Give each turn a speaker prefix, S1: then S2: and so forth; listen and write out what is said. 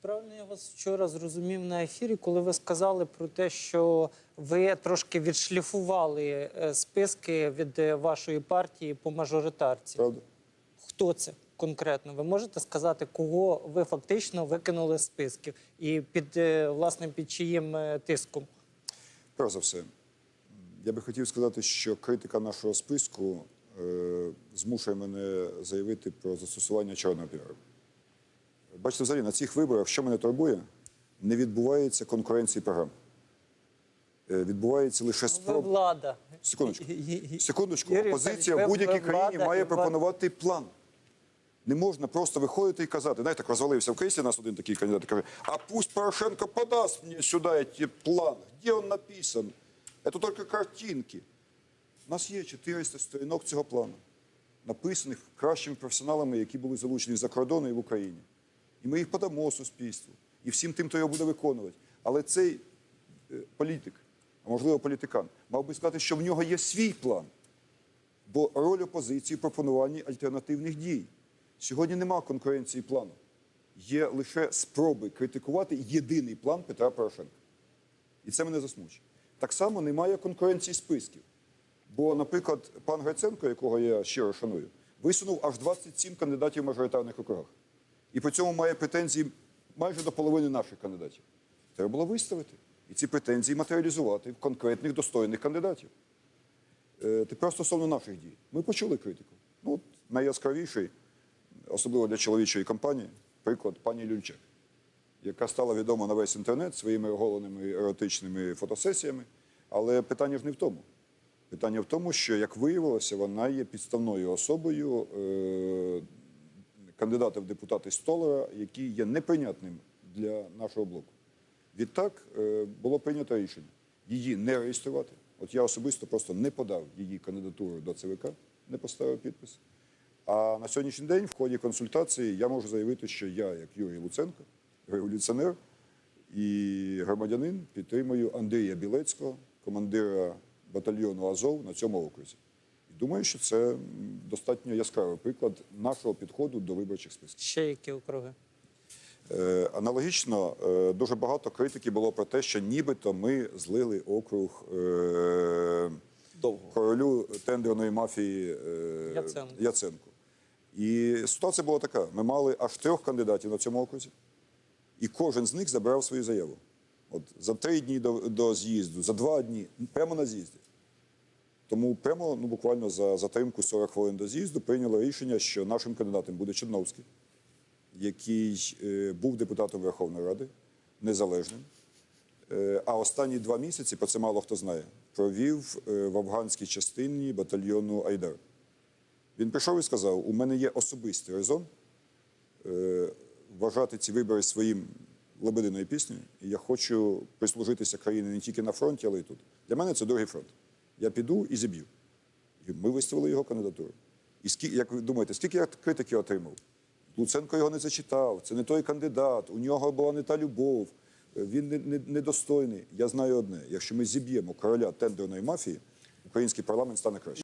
S1: Правильно я вас вчора зрозумів на ефірі, коли ви сказали про те, що ви трошки відшліфували е, списки від е, вашої партії по мажоритарці.
S2: Правда?
S1: Хто це конкретно? Ви можете сказати, кого ви фактично викинули з списків і під е, власне під чиїм тиском?
S2: Перш за все, я би хотів сказати, що критика нашого списку е, змушує мене заявити про застосування чорного піару. Бачите, взагалі на цих виборах, що мене турбує, не відбувається конкуренції програм. Е, відбувається лише
S1: Ви
S2: спроба.
S1: влада.
S2: Секундочку. Секундочку, опозиція в будь-якій країні має пропонувати план. Не можна просто виходити і казати, знаєте, так розвалився в кріслі нас один такий кандидат каже, а пусть Порошенко подасть мені сюди эти плани. Де він написан? Це тільки картинки. У нас є 400 сторінок цього плану, написаних кращими професіоналами, які були залучені за кордону і в Україні. І ми їх подамо суспільству, і всім тим, хто його буде виконувати. Але цей е, політик, а можливо політикан, мав би сказати, що в нього є свій план. Бо роль опозиції в пропонуванні альтернативних дій. Сьогодні нема конкуренції плану. Є лише спроби критикувати єдиний план Петра Порошенка. І це мене засмучує. Так само немає конкуренції списків. Бо, наприклад, пан Гриценко, якого я щиро шаную, висунув аж 27 кандидатів в мажоритарних округах. І при цьому має претензії майже до половини наших кандидатів. Треба було виставити і ці претензії матеріалізувати в конкретних достойних кандидатів. Е, Тепер стосовно наших дій. Ми почули критику. Ну, от найяскравіший, особливо для чоловічої компанії, приклад пані Люльчак, яка стала відома на весь інтернет своїми оголеними еротичними фотосесіями. Але питання ж не в тому. Питання в тому, що, як виявилося, вона є підставною особою е- кандидата в депутати Столера, який є неприйнятним для нашого блоку. Відтак е, було прийнято рішення її не реєструвати. От я особисто просто не подав її кандидатуру до ЦВК, не поставив підпис. А на сьогоднішній день в ході консультації я можу заявити, що я, як Юрій Луценко, революціонер і громадянин, підтримую Андрія Білецького, командира батальйону Азов на цьому окрузі. Думаю, що це достатньо яскравий приклад нашого підходу до виборчих списків.
S1: Ще які округи?
S2: Е, Аналогічно е, дуже багато критики було про те, що нібито ми злили округ е,
S3: Довго.
S2: королю тендерної мафії
S1: Яценко.
S2: Яценку. І ситуація була така: ми мали аж трьох кандидатів на цьому окрузі, і кожен з них забирав свою заяву. От за три дні до, до з'їзду, за два дні, прямо на з'їзді. Тому прямо ну, буквально за затримку 40 хвилин до з'їзду прийняло рішення, що нашим кандидатом буде Черновський, який е, був депутатом Верховної Ради, незалежним. Е, а останні два місяці, про це мало хто знає, провів е, в афганській частині батальйону Айдар. Він прийшов і сказав: у мене є особистий резон е, вважати ці вибори своїм лебединою піснею, і я хочу прислужитися країні не тільки на фронті, але й тут. Для мене це другий фронт. Я піду і зіб'ю. І ми виставили його кандидатуру. І скільки, як ви думаєте, скільки я критики отримав? Луценко його не зачитав, це не той кандидат, у нього була не та любов, він він не- не- недостойний. Я знаю одне: якщо ми зіб'ємо короля тендерної мафії, український парламент стане краще.